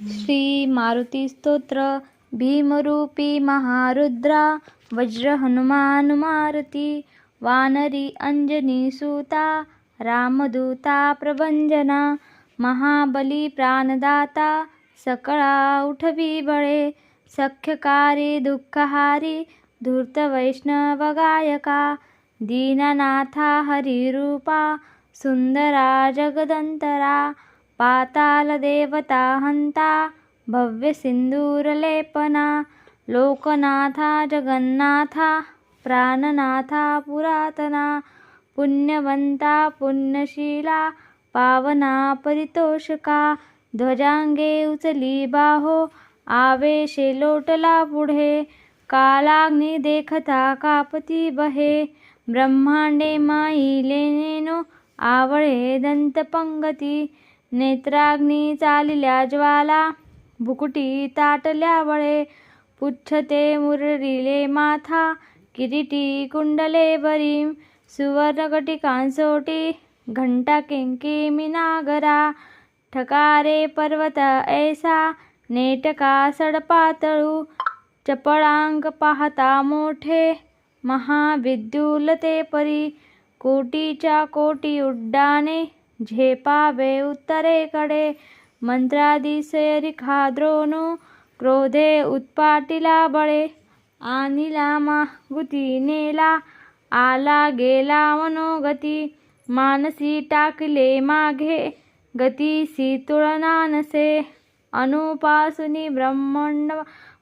श्री मारुती स्तोत्र भीमरूपी महारुद्रा वज्र हनुमान मारुती वानरी अंजनी सूता रामदूता प्रभंजना महाबली प्राणदाता सकळा उठवी बळे सख्यकारी दुःखहारी धूर्त वैष्णव गायका दीननाथा हरिरूपा सुंदरा जगदंतरा पातालदेवता हन्ता हंता भव्य लोकनाथा जगन्नाथा प्राणनाथा पुरातना पुण्यवंता पुण्यशीला पावना परितोषका ध्वजांगे उचली बाहो आवेशे लोटला पुढे कालाग्नी देखता कापती बहे ब्रह्मांडे माईले नेनो आवळे दंतपंगती नेत्राग्नी चालिल्या ज्वाला. भुकुटी ताटल्या वळे. पुच्छते मुररिले माथा. किरीटी कुंडले बरी सुवर्णकटिकांसोटी घंटा किंकी मिनागरा. ठकारे पर्वत ऐसा. नेटका सडपातळू चपळांग पाहता मोठे. महाविद्युलते परी कोटीच्या कोटी उड्डाणे. झेपावे उत्तरेकडे. मंत्रादिसे रिखा द्रोणो क्रोधे उत्पाटिला बळे. आणिला मागुती नेला आला गेला मनोगती. मानसी टाकले मागे गतीसी तुळना नसे. अनुपासुनी ब्रह्मांड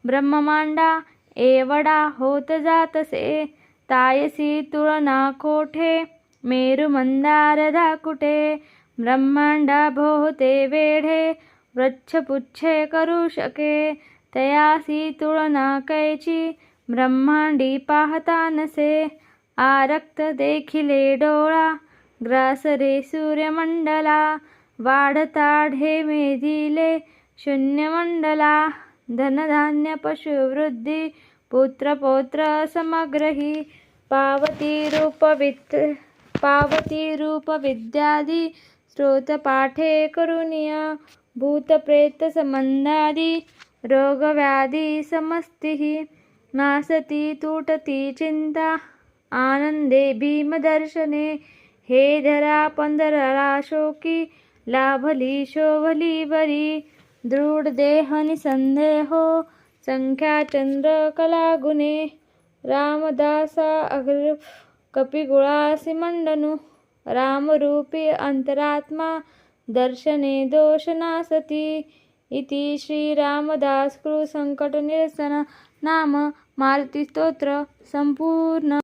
ब्रह्ममांडा एवढा होत जातसे तायसी तुळना कोठे? मेरु दाकुटे धाकुटे ब्रह्मांडा भोवते वेढे वृक्षपुच्छे करू शके तयासी तुळना कैची ब्रह्मांडी पाहता नसे आरक्त देखिले डोळा ग्रासरे सूर्यमंडला वाढता ढेमे दिले शून्यमंडला धनधान्य पशुवृद्धी पुत्रपौत्र समग्रही पावती रूपवित् पावती रूपविद्यादी स्तोत्रपाठे करुणीय भूतप्रेतसंबंधादी रोगव्याधी समस्तिः नासति तुटती चिंता आनंदे भीमदर्शने हे धरा पंधरा शोकी लाभली शोभली वरी दृढ देह निसंदेहो संख्या चंद्र कलागुणे रामदासा अग्र कपिगुळासी मंडनु रामरूपी अंतरात्मा दर्शने दोषनासती इति श्रीरामदास नाम मारुतिस्तोत्र सम्पूर्ण